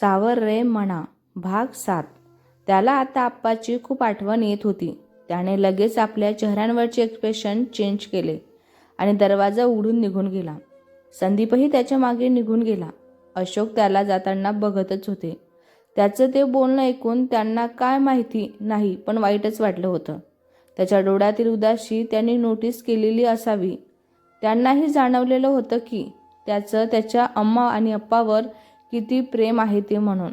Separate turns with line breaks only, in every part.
सावर रे म्हणा भाग सात. त्याला आता आप्पाची खूप आठवण येत होती. त्याने लगेच आपल्या चेहऱ्यांवरचे एक्सप्रेशन चेंज केले आणि दरवाजा उघडून निघून गेला. संदीपही त्याच्यामागे निघून गेला. अशोक त्याला जाताना बघतच होते. त्याचं ते बोलणं ऐकून त्यांना काय माहिती नाही पण वाईटच वाटलं होतं. त्याच्या डोळ्यातील उदाशी त्यांनी नोटीस केलेली असावी. त्यांनाही जाणवलेलं होतं की त्याचं त्याच्या अम्मा आणि अप्पावर किती प्रेम आहे ते म्हणून.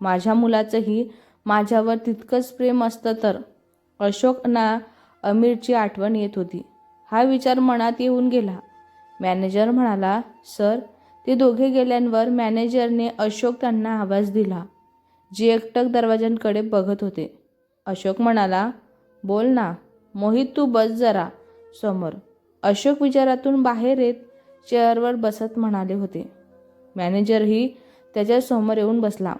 माझ्या मुलाचंही माझ्यावर तितकंच प्रेम असतं तर. अशोकना अमीरची आठवण येत होती. हा विचार मनात येऊन गेला. मॅनेजर म्हणाला सर ते दोघे गेल्यांवर मॅनेजरने अशोक त्यांना आवाज दिला. जे एकटक दरवाजांकडे बघत होते. अशोक म्हणाला बोल ना मोहित तू बस जरा समोर. अशोक विचारातून बाहेर येत चेअरवर बसत म्हणाले होते. मॅनेजरही त्याच्यासमोर येऊन बसला.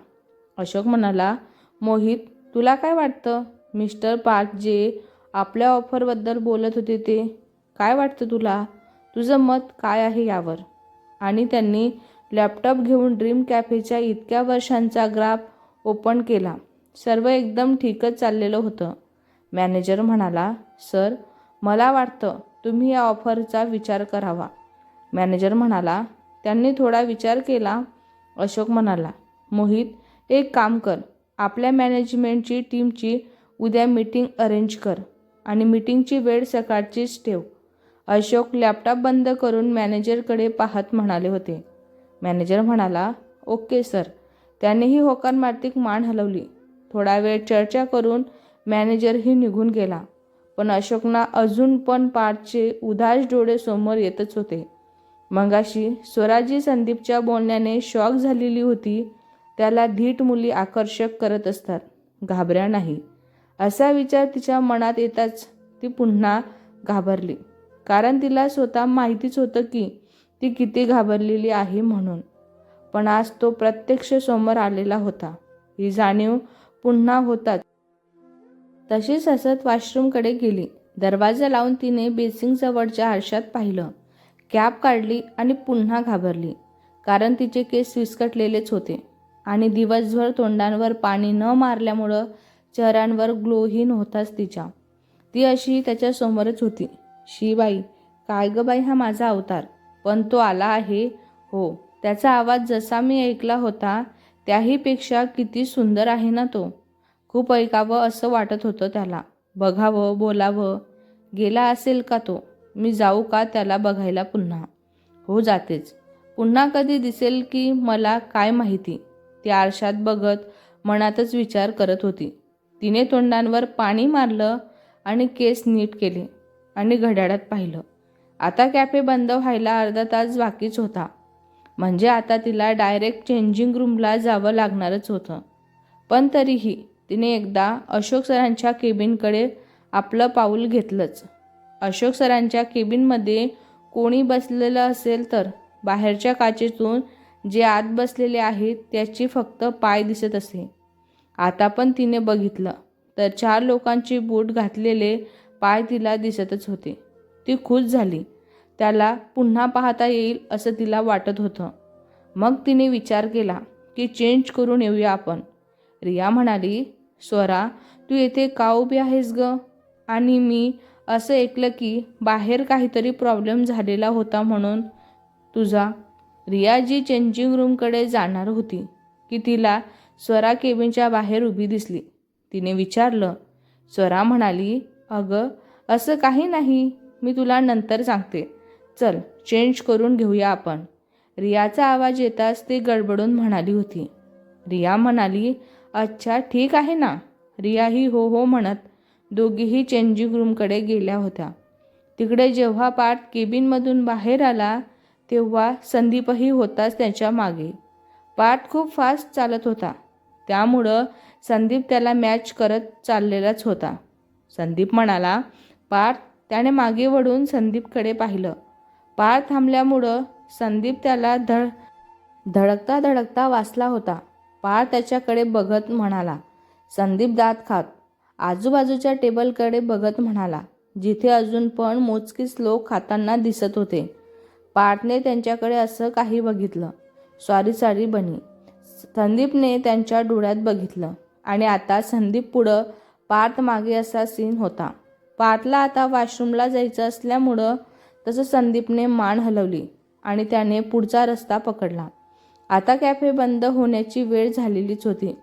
अशोक म्हणाला मोहित तुला काय वाटतं? मिस्टर पार्क जे आपल्या ऑफरबद्दल बोलत होते ते काय वाटतं तुला? तुझं मत काय आहे यावर? आणि त्यांनी लॅपटॉप घेऊन ड्रीम कॅफेच्या इतक्या वर्षांचा ग्राफ ओपन केला. सर्व एकदम ठीकच चाललेलं होतं. मॅनेजर म्हणाला सर मला वाटतं तुम्ही या ऑफरचा विचार करावा. मॅनेजर म्हणाला त्यांनी थोडा विचार केला अशोक म्हणाला मोहित एक काम कर. आपल्या मॅनेजमेंटची टीमची उद्या मीटिंग अरेंज कर आणि मीटिंगची वेळ सकाळचीच ठेव. अशोक लॅपटॉप बंद करून मॅनेजरकडे पाहत म्हणाले होते. मॅनेजर म्हणाला ओके सर. त्यानेही होकार मार्तिक मान हलवली. थोडा वेळ चर्चा करून मॅनेजरही निघून गेला. पण अशोकना अजून पण पाठचे उदास डोळे समोर येतच होते. मगाशी स्वराजी संदीपच्या बोलण्याने शॉक झालेली होती. त्याला धीट मुली आकर्षक करत असतात. घाबऱ्या नाही. असा विचार तिच्या मनात येताच ती पुन्हा घाबरली. कारण तिला स्वतः माहितीच होतं की ती किती घाबरलेली आहे म्हणून. पण आज तो प्रत्यक्ष समोर आलेला होता. ही जाणीव पुन्हा होताच. तशीच हसत वॉशरूमकडे गेली. दरवाजा लावून तिने बेसिंग जवळच्या आरशात पाहिलं. कॅप काढली आणि पुन्हा घाबरली. कारण तिचे केस विस्कटलेलेच होते. आणि दिवसभर तोंडांवर पाणी न मारल्यामुळं चेहऱ्यांवर ग्लोही नव्हताच तिच्या. ती अशी त्याच्यासमोरच होती. शी बाई काय ग बाई हा माझा अवतार? पण तो आला आहे. हो त्याचा आवाज जसा मी ऐकला होता त्याहीपेक्षा किती सुंदर आहे ना तो. खूप ऐकावं असं वाटत होतं त्याला. बघावं बोलावं. गेला असेल का तो? मी जाऊ का त्याला बघायला पुन्हा? हो जातेच. पुन्हा कधी दिसेल की मला काय माहिती? ती आरशात बघत मनातच विचार करत होती. तिने तोंडांवर पाणी मारलं आणि केस नीट केले आणि घड्याळात पाहिलं. आता कॅफे बंद व्हायला अर्धा तास बाकीच होता. म्हणजे आता तिला डायरेक्ट चेंजिंग रूमला जावं लागणारच होतं. पण तरीही तिने एकदा अशोक सरांच्या केबिनकडे आपलं पाऊल घेतलंच. अशोक सरांच्या केबिनमध्ये कोणी बसलेलं असेल तर बाहेरच्या काचेतून जे आत बसलेले आहेत त्याची फक्त पाय दिसत असे. आता पण तिने बघितलं तर चार लोकांची बूट घातलेले पाय तिला दिसतच होते. ती खुश झाली. त्याला पुन्हा पाहता येईल असं तिला वाटत होतं. मग तिने विचार केला की चेंज करून येऊया आपण. रिया म्हणाली स्वरा तू येथे का उभी आहेस ग? आणि मी असं ऐकलं की बाहेर काहीतरी प्रॉब्लेम झालेला होता म्हणून तुझा रिया जी चेंजिंग रूमकडे जाणार होती की तिला स्वरा केबिनच्या बाहेर उभी दिसली. तिने विचारलं स्वरा म्हणाली अगं असं काही नाही मी तुला नंतर सांगते. चल चेंज करून घेऊया आपण. रियाचा आवाज येताच ती गडबडून म्हणाली होती. रिया म्हणाली अच्छा ठीक आहे ना. रिया ही हो हो म्हणत दोघीही चेंजिंग रूमकडे गेल्या होत्या. तिकडे जेव्हा पाठ केबिनमधून बाहेर आला तेव्हा संदीपही होताच त्याच्यामागे. पाठ खूप फास्ट चालत होता. त्यामुळं संदीप त्याला मॅच करत चाललेलाच होता. संदीप म्हणाला पार्थ त्याने मागे वळून संदीपकडे पाहिलं. पार्थ थांबल्यामुळं संदीप त्याला धड धडकता धडकता वाचला होता. पार्थ त्याच्याकडे बघत म्हणाला संदीप दात खात. आजूबाजूच्या टेबलकडे बघत म्हणाला. जिथे अजून पण मोजकीच लोक खाताना दिसत होते. पार्थने त्यांच्याकडे असं काही बघितलं. सॉरी सॉरी बनी. संदीपने त्यांच्या डोळ्यात बघितलं. आणि आता संदीप पुढं पार्थ मागे असा सीन होता. पार्थला आता वॉशरूमला जायचं असल्यामुळं तसं संदीपने मान हलवली आणि त्याने पुढचा रस्ता पकडला. आता कॅफे बंद होण्याची वेळ झालेलीच होती.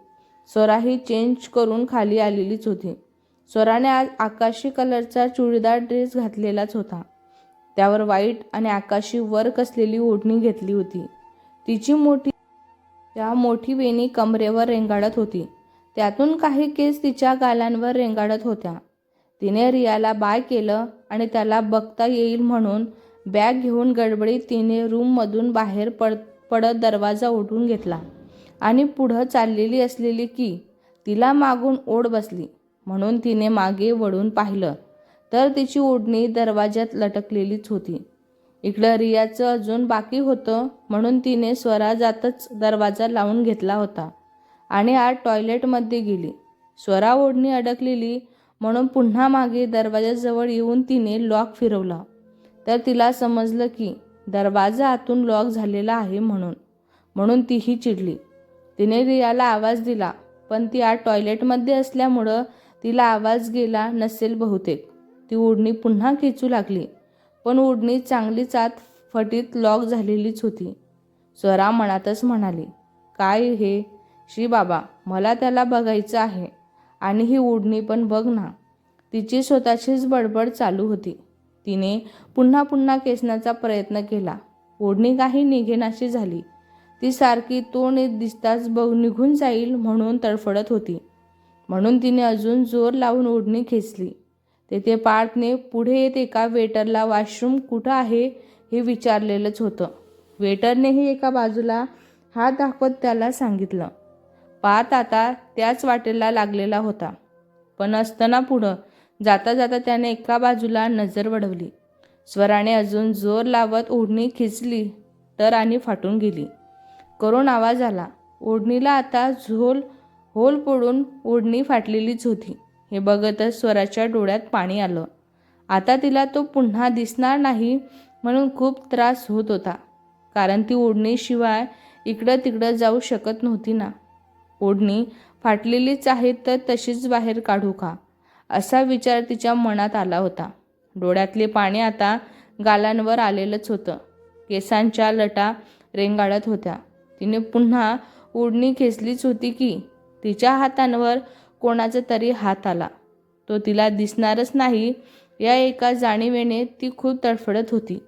स्वरा ही चेंज करून खाली आलेलीच होती. स्वराने आज आकाशी कलरचा चुडीदार ड्रेस घातलेलाच होता. त्यावर वाईट आणि आकाशी वर्क असलेली ओढणी घेतली होती. तिची मोठी त्या मोठी वेणी कमरेवर रेंगाळत होती. त्यातून काही केस तिच्या गालांवर रेंगाळत होत्या. तिने रियाला बाय केलं आणि त्याला बघता येईल म्हणून बॅग घेऊन गडबडीत तिने रूममधून बाहेर पड पडत दरवाजा उठून घेतला. आणि पुढं चाललेली असलेली की तिला मागून ओढ बसली. म्हणून तिने मागे वळून पाहिलं. तर तिची ओढणी दरवाज्यात लटकलेलीच होती. इकडं रियाचं अजून बाकी होतं म्हणून तिने स्वराजातच दरवाजा लावून घेतला होता. आणि आज टॉयलेटमध्ये गेली. स्वरा ओढणी अडकलेली म्हणून पुन्हा मागे दरवाजाजवळ येऊन तिने लॉक फिरवला. तर तिला समजलं की दरवाजा आतून लॉक झालेला आहे म्हणून. म्हणून तीही चिडली. तिने रियाला आवाज दिला पण ती आज टॉयलेटमध्ये असल्यामुळं तिला आवाज गेला नसेल बहुतेक. ती ओढणी पुन्हा खेचू लागली पण ओढणी चांगलीच आत फटीत लॉक झालेलीच होती. स्वरा मनातच म्हणाली काय हे? श्री बाबा मला त्याला बघायचं आहे आणि ही ओढणी पण बघ ना. तिची स्वतःचीच बडबड चालू होती. तिने पुन्हा पुन्हा केसण्याचा प्रयत्न केला. ओढणी काही निघेनाशी झाली ती सारखी तोंड येत दिसताच बघ निघून जाईल म्हणून तडफडत होती. म्हणून तिने अजून जोर लावून ओढणी खेचली. तेथे पार्थने पुढे येत एका वेटरला वॉशरूम कुठं आहे हे विचारलेलंच होतं. वेटरनेही एका बाजूला हात दाखवत त्याला सांगितलं. पार्थ आता त्याच वाटेला लागलेला होता. पण असताना पुढं जाता जाता त्याने एका बाजूला नजर वडवली स्वराने अजून जोर लावत ओढणी खिचली तर आणि फाटून गेली. करून आवाज आला. ओढणीला आता झोल होल पडून ओढणी फाटलेलीच होती. हे बघतच स्वराच्या डोळ्यात पाणी आलं. आता तिला तो पुन्हा दिसणार नाही म्हणून खूप त्रास होत होता. कारण ती ओढणीशिवाय इकडं तिकडं जाऊ शकत नव्हती ना. ओढणी फाटलेलीच आहे तर तशीच बाहेर काढू का? असा विचार तिच्या मनात आला होता. डोळ्यातले पाणी आता गालांवर आलेलंच होतं. केसांच्या लटा रेंगाळत होत्या. तिने पुन्हा ओढणी खेचलीच होती की तिच्या हातांवर कोणाचा तरी हात आला. तो तिला दिसणारच नाही या एका जाणीवेने ती खूप तडफडत होती.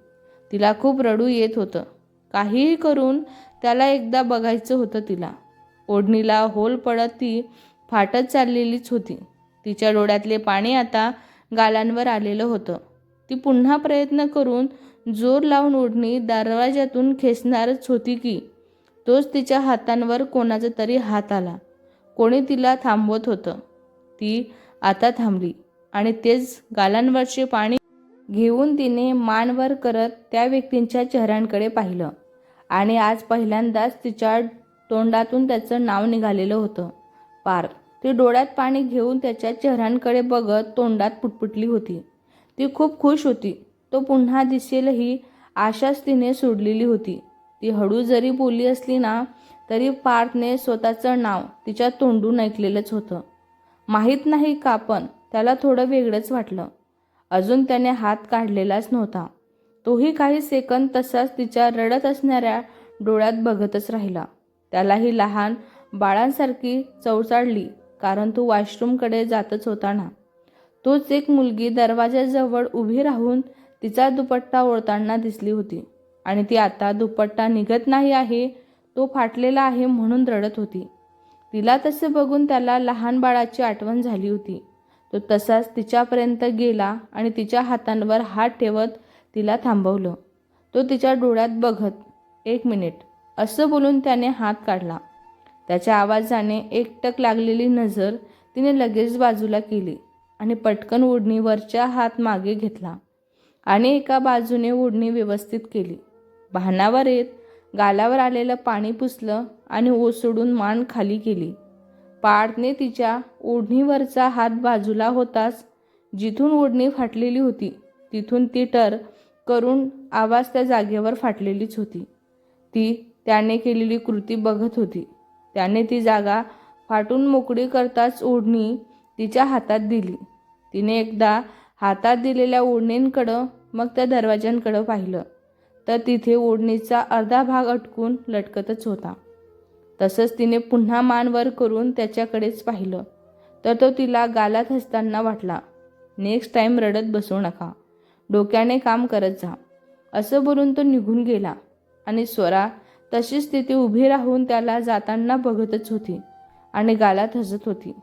तिला खूप रडू येत होतं. काहीही करून त्याला एकदा बघायचं होतं तिला. ओढणीला होल पडत ती फाटत चाललेलीच होती. तिच्या डोळ्यातले पाणी आता गालांवर आलेलं होतं. ती पुन्हा प्रयत्न करून जोर लावून ओढणी दरवाज्यातून खेचणारच होती की तोच तिच्या हातांवर कोणाचा तरी हात आला. कोणी तिला थांबवत होतं. ती आता थांबली आणि तेच गालांवरचे पाणी घेऊन तिने मानवर करत त्या व्यक्तींच्या चेहऱ्यांकडे पाहिलं. आणि आज पहिल्यांदाच तिच्या तोंडातून त्याचं नाव निघालेलं होतं. पार. ती डोळ्यात पाणी घेऊन त्याच्या चेहऱ्यांकडे बघत तोंडात पुटपुटली होती. ती खूप खुश होती. तो पुन्हा दिसेल ही आशाच तिने सोडलेली होती. ती हळू जरी बोलली असली ना तरी पार्थने स्वतःचं नाव तिच्या तोंडून ऐकलेलंच होतं. माहीत नाही का पण त्याला थोडं वेगळंच वाटलं. अजून त्याने हात काढलेलाच नव्हता. तोही काही सेकंद तसाच तिच्या रडत असणाऱ्या डोळ्यात बघतच राहिला. त्यालाही लहान बाळांसारखी चवचाळली कारण तो वॉशरूमकडे जातच होता ना. तोच एक मुलगी दरवाजाजवळ उभी राहून तिचा दुपट्टा ओळताना दिसली होती. आणि ती आता दुपट्टा निघत नाही आहे तो फाटलेला आहे म्हणून रडत होती. तिला तसे बघून त्याला लहान बाळाची आठवण झाली होती. तो तसाच तिच्यापर्यंत गेला आणि तिच्या हातांवर हात ठेवत तिला थांबवलं. तो तिच्या डोळ्यात बघत एक मिनिट असं बोलून त्याने हात काढला. त्याच्या आवाजाने एकटक लागलेली नजर तिने लगेच बाजूला केली आणि पटकन ओढणीवरच्या हात मागे घेतला आणि एका बाजूने ओढणी व्यवस्थित केली. भानावर येत गालावर आलेलं पाणी पुसलं आणि ओसडून मान खाली केली. पार्थने तिच्या ओढणीवरचा हात बाजूला होताच जिथून ओढणी फाटलेली होती तिथून ती टर करून आवाज त्या जागेवर फाटलेलीच होती. ती त्याने केलेली कृती बघत होती. त्याने ती जागा फाटून मोकळी करताच ओढणी तिच्या हातात दिली. तिने एकदा हातात दिलेल्या ओढणींकडं मग त्या दरवाज्यांकडं पाहिलं. तर तिथे ओढणीचा अर्धा भाग अटकून लटकतच होता. तसंच तिने पुन्हा मान वर करून त्याच्याकडेच पाहिलं. तर तो तिला गालात हसताना वाटला नेक्स्ट टाईम रडत बसू नका. डोक्याने काम करत जा. असं बोलून तो निघून गेला आणि स्वरा तशीच तिथे उभी राहून त्याला जाताना बघतच होती आणि गालात हसत होती.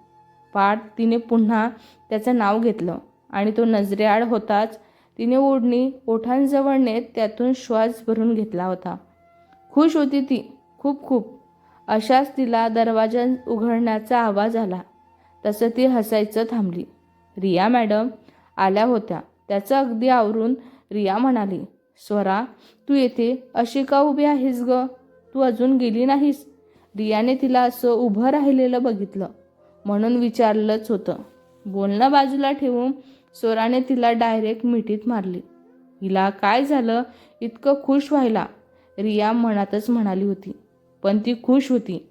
पाठ तिने पुन्हा त्याचं नाव घेतलं आणि तो नजरेआड होताच तिने ओढणी ओठांजवळ नेत त्यातून श्वास भरून घेतला होता. खुश होती ती खूप खूप. अशाच तिला दरवाजा उघडण्याचा आवाज आला. तसं ती हसायचं थांबली. रिया मॅडम आल्या होत्या. त्याचं अगदी आवरून रिया म्हणाली स्वरा तू येथे अशी का उभी आहेस ग? तू अजून गेली नाहीस. रियाने तिला असं उभं राहिलेलं बघितलं. म्हणून विचारलंच होतं. बोलणं बाजूला ठेवून स्वराने तिला डायरेक्ट मिठीत मारली. हिला काय झालं? इतकं खुश व्हायला रिया मनातच म्हणाली होती. पण ती खुश होती.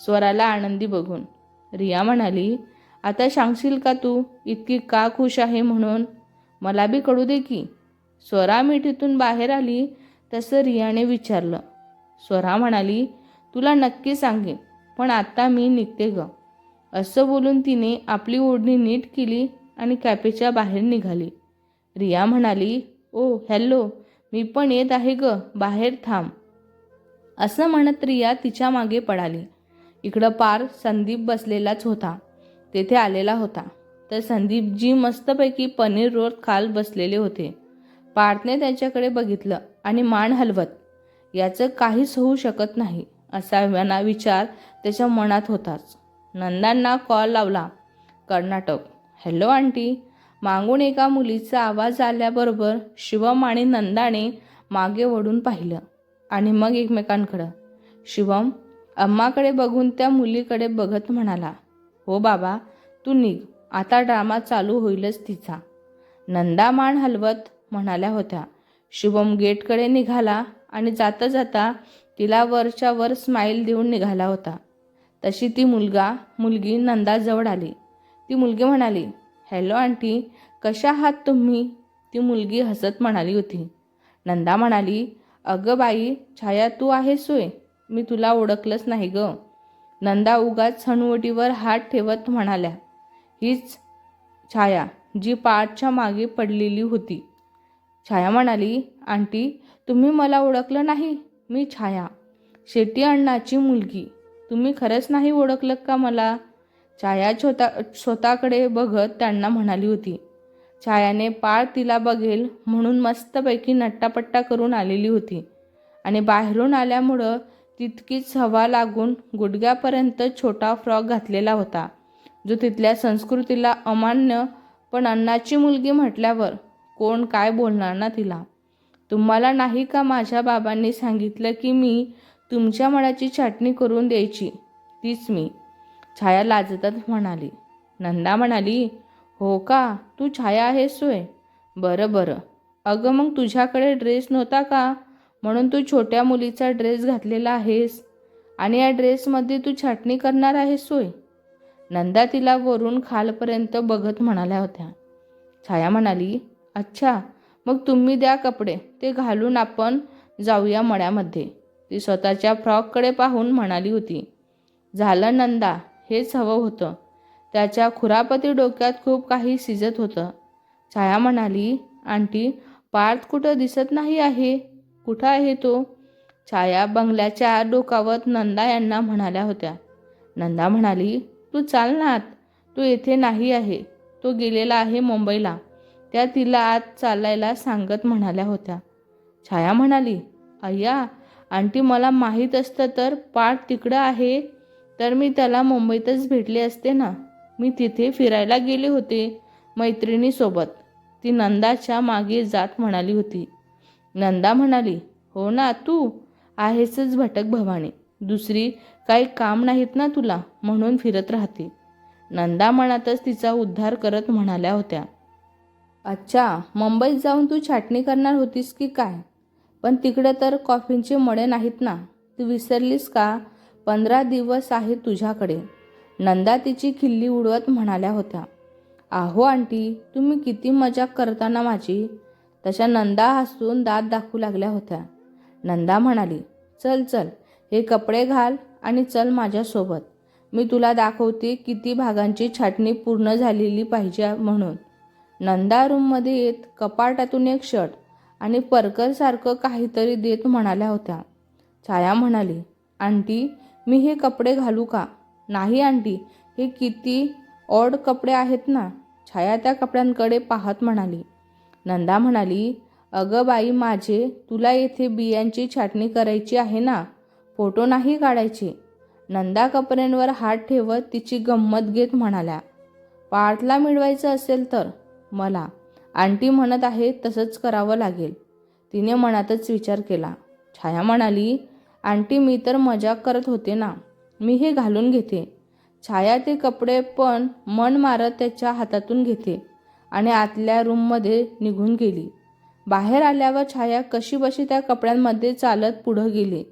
स्वराला आनंदी बघून. रिया म्हणाली आता सांगशील का तू? इतकी का खुश आहे म्हणून? मला बी कळू दे की. स्वरा मिठीतून बाहेर आली तसं रियाने विचारलं. स्वरा म्हणाली तुला नक्की सांगेन पण आता मी निघते ग. असं बोलून तिने आपली ओढणी नीट केली आणि कॅफेच्या बाहेर निघाली. रिया म्हणाली ओ हॅलो मी पण येत आहे ग बाहेर थांब. असं म्हणत रिया तिच्यामागे पडाली. इकडं पार संदीप बसलेलाच होता. तेथे आलेला होता. तर संदीप जी मस्तपैकी पनीर रोल खाल बसलेले होते. पार्थने त्याच्याकडे बघितलं आणि मान हलवत याचं काहीच होऊ शकत नाही असा मना विचार त्याच्या मनात होताच. नंदांना कॉल लावला कर्नाटक. Hello aunty. मागून एका मुलीचा आवाज आल्याबरोबर शिवम आणि नंदाने मागे वळून पाहिलं आणि मग एकमेकांकडं. शिवम अम्माकडे बघून त्या मुलीकडे बघत म्हणाला हो बाबा तू निघ. आता ड्रामा चालू होईलच तिचा. नंदा मान हलवत म्हणाल्या होत्या. शुभम गेटकडे निघाला आणि जाता जाता तिला वरच्या वर स्माईल देऊन निघाला होता. तशी ती मुलगा मुलगी नंदाजवळ आली. ती मुलगी म्हणाली हॅलो आंटी कशा आहात तुम्ही? ती मुलगी हसत म्हणाली होती. नंदा म्हणाली अगं बाई छाया तू आहेस सोय मी तुला ओळखलंच नाही ग. नंदा उगाच हनुवटीवर हात ठेवत म्हणाल्या हीच छाया जी पाठच्या मागे पडलेली होती. छाया म्हणाली आंटी तुम्ही मला ओळखलं नाही? मी छाया शेट्टी अण्णाची मुलगी. तुम्ही खरंच नाही ओळखलं का मला? छाया छोता स्वतःकडे बघत त्यांना म्हणाली होती छायाने पाळ तिला बघेल म्हणून मस्तपैकी नट्टापट्टा करून आलेली होती आणि बाहेरून आल्यामुळं तितकीच हवा लागून गुडघ्यापर्यंत छोटा फ्रॉक घातलेला होता जो तिथल्या संस्कृतीला अमान्य पण अण्णाची मुलगी म्हटल्यावर कोण काय बोलणार ना तिला. तुम्हाला नाही का माझ्या बाबांनी सांगितलं की मी तुमच्या मळाची छाटणी करून द्यायची? तीच मी. छाया लाजतच म्हणाली. नंदा म्हणाली हो का? तू छाया आहेस सोय बरं बरं. अगं मग तुझ्याकडे ड्रेस नव्हता का? म्हणून तू छोट्या मुलीचा ड्रेस घातलेला आहेस. आणि या ड्रेसमध्ये तू छाटणी करणार आहेस सोय नंदा तिला वरून खालपर्यंत बघत म्हणाल्या होत्या. छाया म्हणाली अच्छा मग तुम्ही द्या कपडे. ते घालून आपण जाऊया मळ्यामध्ये. ती स्वतःच्या फ्रॉककडे पाहून म्हणाली होती. झालं नंदा. हेच हवं होतं. त्याच्या खुरापती डोक्यात खूप काही सिजत होतं. छाया म्हणाली आंटी पार्थ कुठं दिसत नाही आहे? कुठं आहे तो? छाया बंगल्याच्या डोकावत नंदा यांना म्हणाल्या होत्या. नंदा म्हणाली तू चाल ना आत. तो येथे नाही आहे. तो गेलेला आहे मुंबईला. त्या तिला आत चालायला सांगत म्हणाल्या होत्या. छाया म्हणाली अय्या आंटी मला माहीत असतं तर पाठ तिकडं आहे? तर मी त्याला मुंबईतच भेटले असते ना. मी तिथे फिरायला गेले होते मैत्रिणीसोबत. ती नंदाच्या मागे जात म्हणाली होती. नंदा म्हणाली हो ना तू आहेसच भटक भवानी. दुसरी काही काम नाहीत ना तुला म्हणून फिरत राहते. नंदा मनातच तिचा उद्धार करत म्हणाल्या होत्या. अच्छा मुंबईत जाऊन तू छाटणी करणार होतीस की काय? पण तिकडे तर कॉफींचे मळे नाहीत ना. तू विसरलीस का? पंधरा दिवस आहे तुझ्याकडे. नंदा तिची खिल्ली उडवत म्हणाल्या होत्या. आहो आंटी तुम्ही किती मजाक करताना माझी. तशा नंदा हसून दात दाखवू लागल्या होत्या. नंदा म्हणाली चल चल हे कपडे घाल आणि चल माझ्यासोबत. मी तुला दाखवते किती भागांची छाटणी पूर्ण झालेली पाहिजे म्हणून. नंदा रूममध्ये येत कपाटातून एक शर्ट आणि परकरसारखं काहीतरी देत म्हणाल्या होत्या. छाया म्हणाली आंटी मी हे कपडे घालू का? नाही आंटी हे किती ऑड कपडे आहेत ना छाया त्या कपड्यांकडे पाहत म्हणाली. नंदा म्हणाली अगं बाई माझे तुला येथे बियांची छाटणी करायची आहे ना? फोटो नाही काढायचे. नंदा कपड्यांवर हात ठेवत तिची गंमत घेत म्हणाल्या पार्थला मिळवायचं असेल तर. मला. आंटी म्हणत आहे तसंच करावं लागेल. तिने मनातच विचार केला. छाया म्हणाली आंटी मी तर मजाक करत होते ना. मी हे घालून घेते. छाया ते कपडे पण मन मारत त्याच्या हातातून घेते आणि आतल्या रूममध्ये निघून गेली. बाहेर आल्यावर छाया कशी बशी त्या कपड्यांमध्ये चालत पुढं गेली.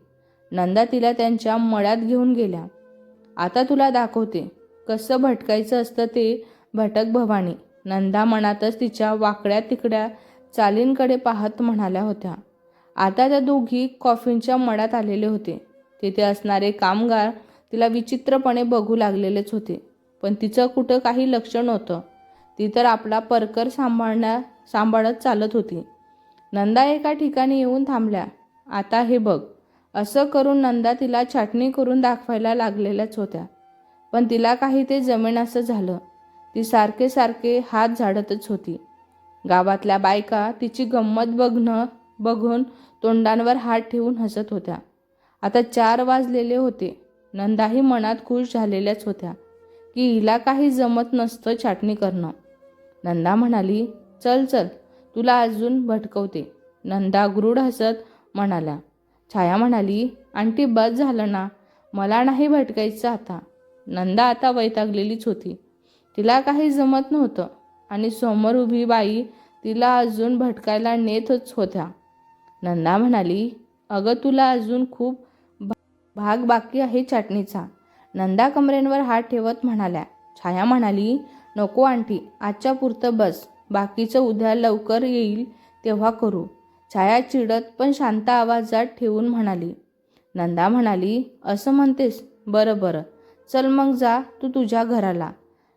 नंदा तिला त्यांच्या मळ्यात घेऊन गेल्या. आता तुला दाखवते कसं भटकायचं असतं ते भटक भवानी. नंदा मनातच तिच्या वाकड्या तिकड्या चालींकडे पाहत म्हणाल्या होत्या. आता त्या दोघी कॉफींच्या मडात आलेले होते. तिथे असणारे कामगार तिला विचित्रपणे बघू लागलेलेच होते. पण तिचं कुठं काही लक्ष नव्हतं. ती तर आपला परकर सांभाळण्या सांभाळत चालत होती. नंदा एका ठिकाणी येऊन थांबल्या. आता हे बघ. असं करून नंदा तिला छाटणी करून दाखवायला लागलेल्याच होत्या. पण तिला काही ते जमेनासं झालं. ती सारखे सारखे हात झाडतच होती. गावातल्या बायका तिची गंमत बघणं बघून तोंडांवर हात ठेवून हसत होत्या. आता चार वाजलेले होते. नंदाही मनात खुश झालेल्याच होत्या की हिला काही जमत नसतं छाटणी करणं. नंदा म्हणाली चल चल तुला अजून भटकवते. नंदा गृढ हसत म्हणाल्या छाया म्हणाली आंटी बस झालं ना? मला नाही भटकायचं आता. नंदा आता वैतागलेलीच होती. तिला काही जमत नव्हतं आणि समोर उभी बाई तिला अजून भटकायला नेतच होत्या. नंदा म्हणाली अगं तुला अजून खूप भा- भाग बाकी आहे चटणीचा. नंदा कमरेंवर हात ठेवत म्हणाल्या छाया म्हणाली नको आंटी आजच्या पुरतं बस बाकीचं उद्या लवकर येईल तेव्हा करू. छाया चिडत पण शांत आवाजात ठेवून म्हणाली. नंदा म्हणाली असं म्हणतेस? बरं बरं. चल मग जा तू तुझ्या घराला.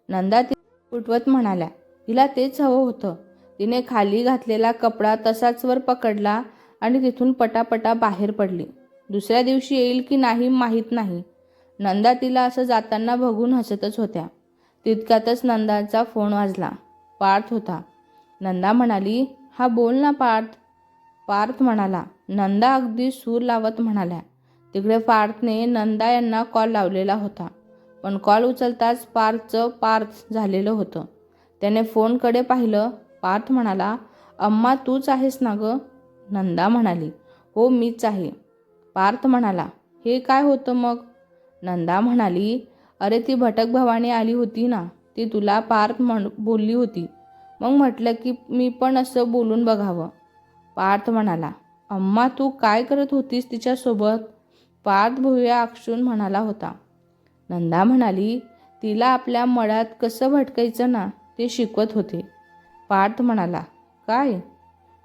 नंदा ती उठवत म्हणाल्या तिला तेच हवं होतं. तिने खाली घातलेला कपडा तसाच वर पकडला आणि तिथून पटापटा बाहेर पडली. दुसऱ्या दिवशी येईल की नाही माहीत नाही. नंदा तिला असं जाताना बघून हसतच होत्या. तितक्यातच नंदाचा फोन वाजला. पार्थ होता. नंदा म्हणाली हा बोल ना पार्थ. पार्थ म्हणाला नंदा अगदी सूर लावत म्हणाल्या. तिकडे पार्थने नंदा यांना कॉल लावलेला होता. पण कॉल उचलताच पार्थचं पार्थ झालेलं होतं. त्याने फोनकडे पाहिलं. पार्थ म्हणाला अम्मा तूच आहेस ना गं? नंदा म्हणाली हो मीच आहे. पार्थ म्हणाला हे काय होतं मग? नंदा म्हणाली अरे ती भटक भवानी आली होती ना ती तुला पार्थ म्हण बोलली होती. मग म्हटलं की मी पण असं बोलून बघावं. पार्थ म्हणाला अम्मा तू काय करत होतीस तिच्यासोबत? पार्थ भुव्या आक्षून म्हणाला होता. नंदा म्हणाली तिला आपल्या मळ्यात कसं भटकायचं ना ते शिकवत होते. पार्थ म्हणाला काय?